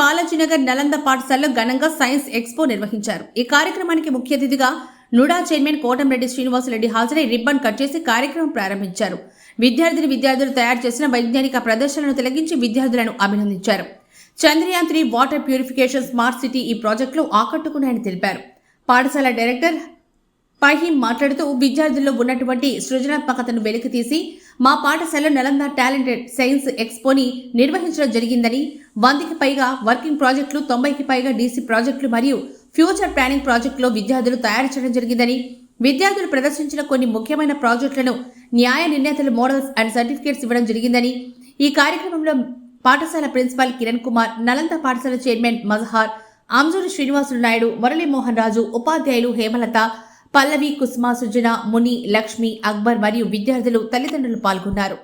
బాలాజీనగర్ నలంద పాఠశాలలో ఘనంగా science expo నిర్వహించారు. ఈ కార్యక్రమానికి ముఖ్య అతిథిగా నుడా చైర్మన్ కోటంరెడ్డి శ్రీనివాసరెడ్డి హాజరై రిబ్బన్ కట్ చేసి కార్యక్రమం ప్రారంభించారు. విద్యార్థిని విద్యార్థులు తయారు చేసిన వైజ్ఞానిక ప్రదర్శనను తొలగించి విద్యార్థులను అభినందించారు. Chandrayaan three water purification smart city ఈ ప్రాజెక్టులో ఆకట్టుకున్నాయని తెలిపారు. పాఠశాల డైరెక్టర్ పహీం మాట్లాడుతూ విద్యార్థుల్లో ఉన్నటువంటి సృజనాత్మకతను వెలికితీసి మా పాఠశాల నలంద టాలెంటెడ్ సైన్స్ ఎక్స్పోని నిర్వహించడం జరిగిందని వందకి పైగా వర్కింగ్ ప్రాజెక్టులు తొంభైకి పైగా డీసీ ప్రాజెక్టులు మరియు ఫ్యూచర్ ప్లానింగ్ ప్రాజెక్టులో విద్యార్థులు తయారు చేయడం జరిగిందని విద్యార్థులు ప్రదర్శించిన కొన్ని ముఖ్యమైన ప్రాజెక్టులను న్యాయ నిర్ణేతలు మోడల్స్ అండ్ సర్టిఫికేట్స్ ఇవ్వడం జరిగిందని ఈ కార్యక్రమంలో పాఠశాల ప్రిన్సిపాల్ కిరణ్ కుమార్ నలంద పాఠశాల చైర్మన్ మజహార్ ఆంజూరు శ్రీనివాసులు నాయుడు మురళీమోహన్ రాజు ఉపాధ్యాయులు హేమలత పల్లవి కుస్మా సుజన ముని లక్ష్మి అక్బర్ మరియు విద్యార్థులు తల్లిదండ్రులు పాల్గొన్నారు.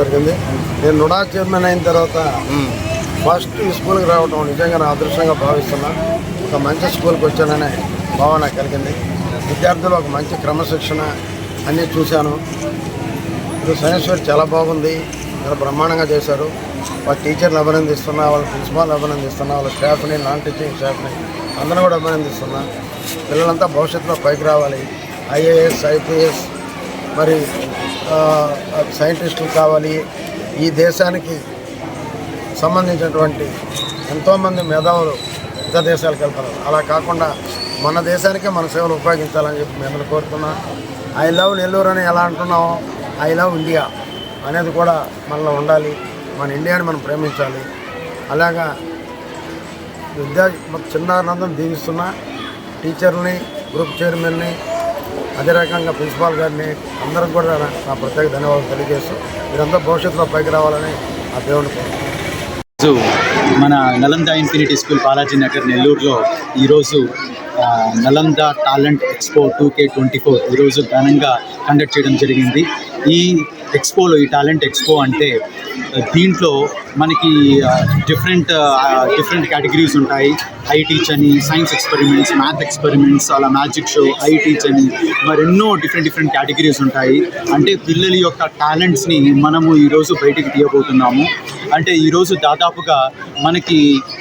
జరిగింది. నేను నుడా చైర్మన్ అయిన తర్వాత ఫస్ట్ ఈ స్కూల్కి రావడం నిజంగా నా అదృష్టంగా భావిస్తున్నా. ఒక మంచి స్కూల్కి వచ్చాననే భావన కలిగింది. విద్యార్థులు ఒక మంచి క్రమశిక్షణ అన్నీ చూశాను. ఇప్పుడు సైన్స్ ఫేర్ చాలా బాగుంది. చాలా బ్రహ్మాండంగా చేశారు. వాళ్ళ టీచర్ని అభినందిస్తున్నా వాళ్ళ ప్రిన్సిపాల్ అభినందిస్తున్నా వాళ్ళ స్టాఫ్ని నాన్ టీచింగ్ స్టాఫ్ని అందరూ కూడా అభినందిస్తున్నా. పిల్లలంతా భవిష్యత్తులో పైకి రావాలి. ఐఏఎస్ ఐపీఎస్ మరి సైంటిస్టులు కావాలి. ఈ దేశానికి సంబంధించినటువంటి ఎంతోమంది మేధావులు ఇతర దేశాలకు వెళ్తారు. అలా కాకుండా మన దేశానికే మన సేవలు ఉపయోగించాలని చెప్పి మేము కోరుతున్నా. ఐ లవ్ నెల్లూరు అని ఎలా అంటున్నామో ఐ లవ్ ఇండియా అనేది కూడా మనలో ఉండాలి. మన ఇండియాని మనం ప్రేమించాలి. అలాగా విద్యా చిన్నానందం దీవిస్తున్నా టీచర్ని గ్రూప్ చైర్మన్ని అదే రకంగా ప్రిన్సిపాల్ గారిని అందరికి కూడా నా ప్రత్యేక ధన్యవాదాలు తెలియజేస్తూ మీరంతా భవిష్యత్తులో పైకి రావాలని ఆ దేవుని ఈరోజు మన నలంద ఇన్ఫినిటీ స్కూల్ బాలాజీ నగర్ నెల్లూరులో ఈరోజు Nalanda talent expo two K twenty four ఈరోజు ఘనంగా కండక్ట్ చేయడం జరిగింది. ఈ ఎక్స్పోలో ఈ టాలెంట్ ఎక్స్పో అంటే దీంట్లో మనకి డిఫరెంట్ డిఫరెంట్ కేటగిరీస్ ఉంటాయి. ఐ టీచ్ అని సైన్స్ ఎక్స్పెరిమెంట్స్ మ్యాథ్ ఎక్స్పెరిమెంట్స్ అలా మ్యాజిక్ షో ఐ టీచ్ అని మరెన్నో డిఫరెంట్ డిఫరెంట్ కేటగిరీస్ ఉంటాయి. అంటే పిల్లల యొక్క టాలెంట్స్ని మనము ఈరోజు బయటికి తీయబోతున్నాము. అంటే ఈరోజు దాదాపుగా మనకి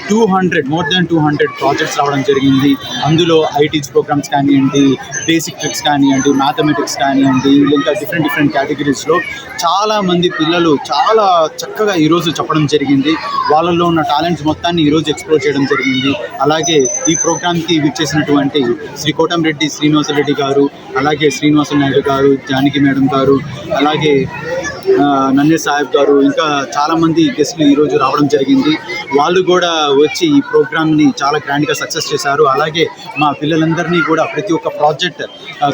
two hundred more than two hundred projects రావడం జరిగింది. అందులో ఐటీస్ ప్రోగ్రామ్స్ కానివ్వండి బేసిక్ ట్రిక్స్ కానివ్వండి మ్యాథమెటిక్స్ కానివ్వండి ఇంకా డిఫరెంట్ డిఫరెంట్ కేటగిరీస్లో చాలామంది పిల్లలు చాలా చక్కగా ఈరోజు చెప్పడం జరిగింది. వాళ్ళల్లో ఉన్న టాలెంట్స్ మొత్తాన్ని ఈరోజు ఎక్స్ప్లోర్ చేయడం జరిగింది. అలాగే ఈ ప్రోగ్రామ్కి విచ్చేసినటువంటి శ్రీ కోటంరెడ్డి శ్రీనివాసరెడ్డి గారు అలాగే శ్రీనివాస నాయుడు గారు జానకి మేడం గారు అలాగే నన్నే సాహెబ్ గారు ఇంకా చాలామంది గెస్ట్లు ఈరోజు రావడం జరిగింది. వాళ్ళు కూడా వచ్చి ఈ ప్రోగ్రామ్ని చాలా గ్రాండ్గా సక్సెస్ చేశారు. అలాగే మా పిల్లలందరినీ కూడా ప్రతి ఒక్క ప్రాజెక్ట్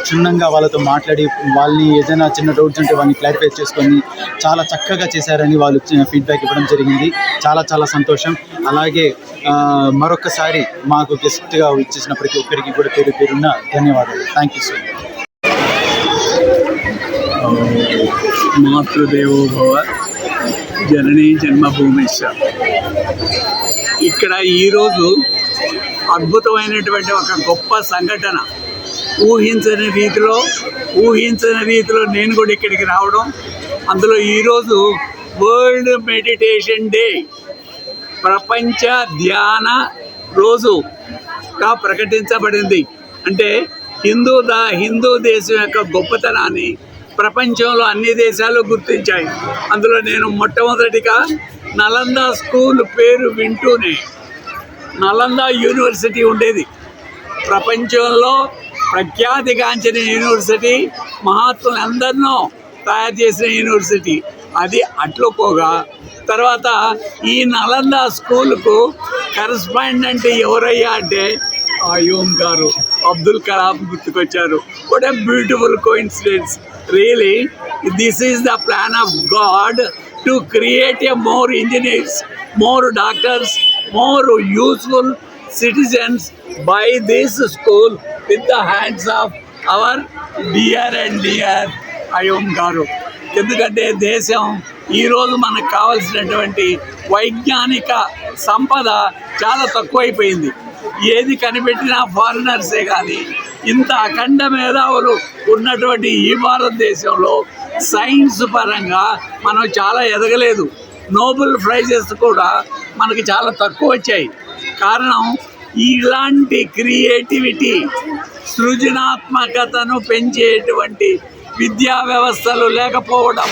క్షుణ్ణంగా వాళ్ళతో మాట్లాడి వాళ్ళని ఏదైనా చిన్న డౌట్స్ ఉంటే వాళ్ళని క్లారిఫై చేసుకొని చాలా చక్కగా చేశారని వాళ్ళు ఫీడ్బ్యాక్ ఇవ్వడం జరిగింది. చాలా చాలా సంతోషం. అలాగే మరొకసారి మాకు గెస్ట్గా వచ్చేసిన ప్రతి ఒక్కరికి కూడా పేరు పేరున్న ధన్యవాదాలు. థ్యాంక్ యూ సో మచ్ మాతృదేవో భవ జననీ జన్మభూమిశ్చ. ఇక్కడ ఈరోజు అద్భుతమైనటువంటి ఒక గొప్ప సంఘటన. ఊహించని రీతిలో ఊహించని రీతిలో నేను కూడా ఇక్కడికి రావడం. అందులో ఈరోజు వరల్డ్ మెడిటేషన్ డే ప్రపంచ ధ్యాన రోజుగా ప్రకటించబడింది. అంటే హిందూ దా హిందూ దేశం యొక్క గొప్పతనాన్ని ప్రపంచంలో అన్ని దేశాలు గుర్తించాయి. అందులో నేను మొట్టమొదటిగా నలంద స్కూల్ పేరు వింటూనే నలంద యూనివర్సిటీ ఉండేది. ప్రపంచంలో ప్రఖ్యాతిగాంచిన యూనివర్సిటీ మహాత్ములందరినో తయారు చేసిన యూనివర్సిటీ. అది అట్లుకోగా తర్వాత ఈ నలంద స్కూల్కు కరస్పాండెంట్ ఎవరయ్యా అంటే అయోమ్ గారు. Abdul Kalam గుర్తుకొచ్చారు. What a beautiful coincidence really this is the plan of God to create a more engineers more doctors more useful citizens by this school with the hands of our dear and dear Ayom గారు ఎందుకంటే దేశం ఈరోజు మనకు కావలసినటువంటి వైజ్ఞానిక సంపద చాలా తక్కువైపోయింది. ఏది కనిపెట్టినా ఫారినర్సే కానీ ఇంత అఖండ మేధావులు ఉన్నటువంటి ఈ భారతదేశంలో సైన్స్ పరంగా మనం చాలా ఎదగలేదు. నోబెల్ ప్రైజెస్ కూడా మనకి చాలా తక్కువ వచ్చాయి. కారణం ఇలాంటి క్రియేటివిటీ సృజనాత్మకతను పెంచేటువంటి విద్యా వ్యవస్థలు లేకపోవడం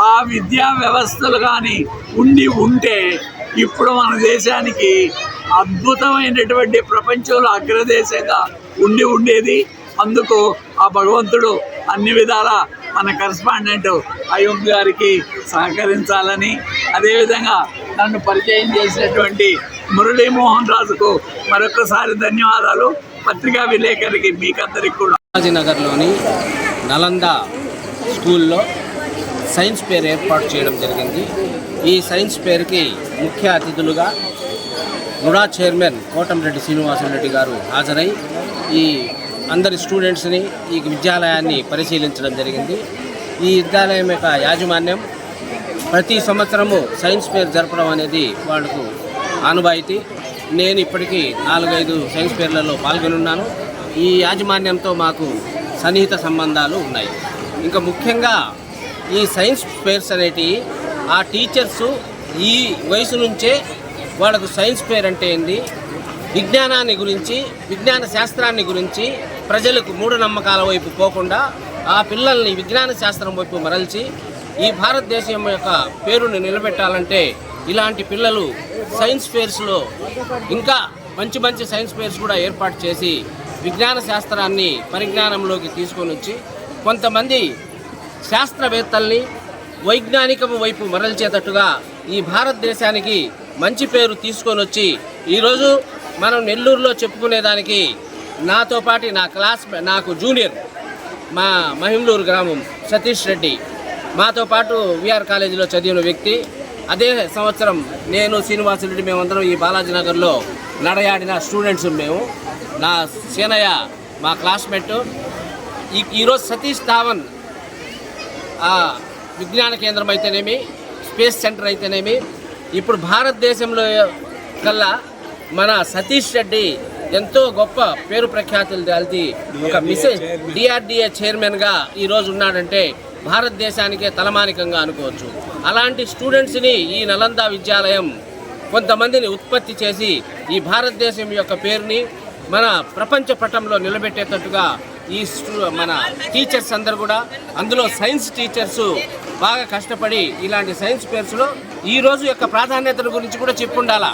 ఆ విద్యా వ్యవస్థలు కానీ ఉండి ఉంటే ఇప్పుడు మన దేశానికి అద్భుతమైనటువంటి ప్రపంచంలో అగ్రదేశంగా ఉండి ఉండేది. అందుకు ఆ భగవంతుడు అన్ని విధాల మన కరస్పాండెంట్ అయోగ్ గారికి సహకరించాలని అదేవిధంగా నన్ను పరిచయం చేసినటువంటి మురళీమోహన్ రాజుకు మరొకసారి ధన్యవాదాలు. పత్రికా విలేకరికి మీకందరికి కూడా. నగర్లోని నలంద స్కూల్లో సైన్స్ ఫేర్ ఏర్పాటు చేయడం జరిగింది. ఈ సైన్స్ ఫేర్కి ముఖ్య అతిథులుగా నుడా చైర్మన్ కోటంరెడ్డి శ్రీనివాసరెడ్డి గారు హాజరై ఈ అందరి స్టూడెంట్స్ని ఈ విద్యాలయాన్ని పరిశీలించడం జరిగింది. ఈ విద్యాలయం యొక్క యాజమాన్యం ప్రతి సంవత్సరము సైన్స్ ఫేర్ జరపడం అనేది వాళ్ళకు ఆనుబాయితీ నేను ఇప్పటికీ నాలుగైదు సైన్స్ ఫేర్లలో పాల్గొనున్నాను. ఈ యాజమాన్యంతో మాకు సన్నిహిత సంబంధాలు ఉన్నాయి. ఇంకా ముఖ్యంగా ఈ సైన్స్ ఫేర్స్ అనేటివి ఆ టీచర్సు ఈ వయసు నుంచే వాళ్ళకు సైన్స్ ఫేర్ అంటే ఏంది? విజ్ఞానాన్ని గురించి విజ్ఞాన శాస్త్రాన్ని గురించి ప్రజలకు మూఢనమ్మకాల వైపు పోకుండా ఆ పిల్లల్ని విజ్ఞాన శాస్త్రం వైపు మరల్చి ఈ భారతదేశం యొక్క పేరుని నిలబెట్టాలంటే ఇలాంటి పిల్లలు సైన్స్ ఫేర్స్లో ఇంకా మంచి మంచి సైన్స్ ఫేర్స్ కూడా ఏర్పాటు చేసి విజ్ఞాన శాస్త్రాన్ని పరిజ్ఞానంలోకి తీసుకొని వచ్చి కొంతమంది శాస్త్రవేత్తల్ని వైజ్ఞానికము వైపు మరల్చేటట్టుగా ఈ భారతదేశానికి మంచి పేరు తీసుకొని వచ్చి ఈరోజు మనం నెల్లూరులో చెప్పుకునేదానికి నాతో పాటు నా క్లాస్ నాకు జూనియర్ మా మహిమలూరు గ్రామం సతీష్ రెడ్డి. మాతో పాటు విఆర్ కాలేజీలో చదివిన వ్యక్తి. అదే సంవత్సరం నేను శ్రీనివాసరెడ్డి మేమందరం ఈ బాలాజీ నగర్లో నడయాడిన స్టూడెంట్స్ మేము. నా సేనయ్య మా క్లాస్మేట్. ఈ ఈరోజు సతీష్ ధావన్ ఆ విజ్ఞాన కేంద్రం అయితేనేమి స్పేస్ సెంటర్ అయితేనేమి ఇప్పుడు భారతదేశంలో కల్లా మన సతీష్ రెడ్డి ఎంతో గొప్ప పేరు ప్రఖ్యాతులు దాల్చి ఒక మిసెస్ డిఆర్డిఏ చైర్మన్గా ఈరోజు ఉన్నాడంటే భారతదేశానికే తలమానికంగా అనుకోవచ్చు. అలాంటి స్టూడెంట్స్ని ఈ నలంద విద్యాలయం కొంతమందిని ఉత్పత్తి చేసి ఈ భారతదేశం యొక్క పేరుని మన ప్రపంచ పటంలో నిలబెట్టేటట్టుగా ఈ మన టీచర్స్ అందరు కూడా అందులో సైన్స్ టీచర్స్ బాగా కష్టపడి ఇలాంటి సైన్స్ పేర్స్లో ఈ రోజు యొక్క ప్రాధాన్యతల గురించి కూడా చెప్పుండాలా?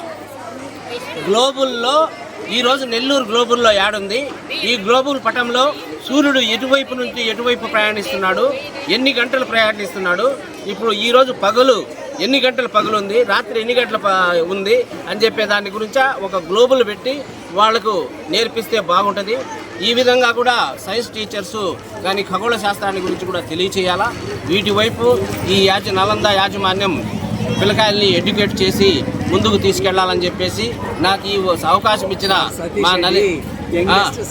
గ్లోబుల్లో ఈరోజు నెల్లూరు గ్లోబుల్లో యాడుంది. ఈ గ్లోబుల్ పటంలో సూర్యుడు ఎటువైపు నుంచి ఎటువైపు ప్రయాణిస్తున్నాడు ఎన్ని గంటలు ప్రయాణిస్తున్నాడు ఇప్పుడు ఈరోజు పగలు ఎన్ని గంటల పగలు ఉంది రాత్రి ఎన్ని గంటల ప- ఉంది అని చెప్పే దాని గురించి ఒక గ్లోబుల్ పెట్టి వాళ్ళకు నేర్పిస్తే బాగుంటుంది. ఈ విధంగా కూడా సైన్స్ టీచర్స్ కానీ ఖగోళ శాస్త్రాన్ని గురించి కూడా తెలియచేయాలా? వీటి వైపు ఈ యాజ నలంద యాజమాన్యం పిల్లకాయల్ని ఎడ్యుకేట్ చేసి ముందుకు తీసుకెళ్ళాలని చెప్పేసి నాకు ఈ అవకాశం ఇచ్చిన మా నలి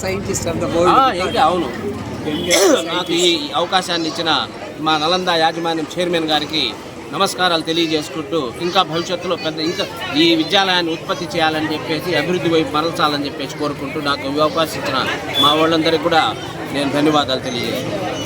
సైంటిస్ట్ అవును. నాకు ఈ అవకాశాన్ని ఇచ్చిన మా నలంద యాజమాన్యం చైర్మన్ గారికి నమస్కారాలు తెలియజేసుకుంటూ ఇంకా భవిష్యత్తులో పెద్ద ఇంకా ఈ విద్యాలయాన్ని ఉత్పత్తి చేయాలని చెప్పేసి అభివృద్ధి వైపు మరల్చాలని చెప్పేసి కోరుకుంటూ నాకు ఈ అవకాశం ఇచ్చిన మా వాళ్ళందరికీ కూడా నేను ధన్యవాదాలు తెలియజేస్తున్నాను.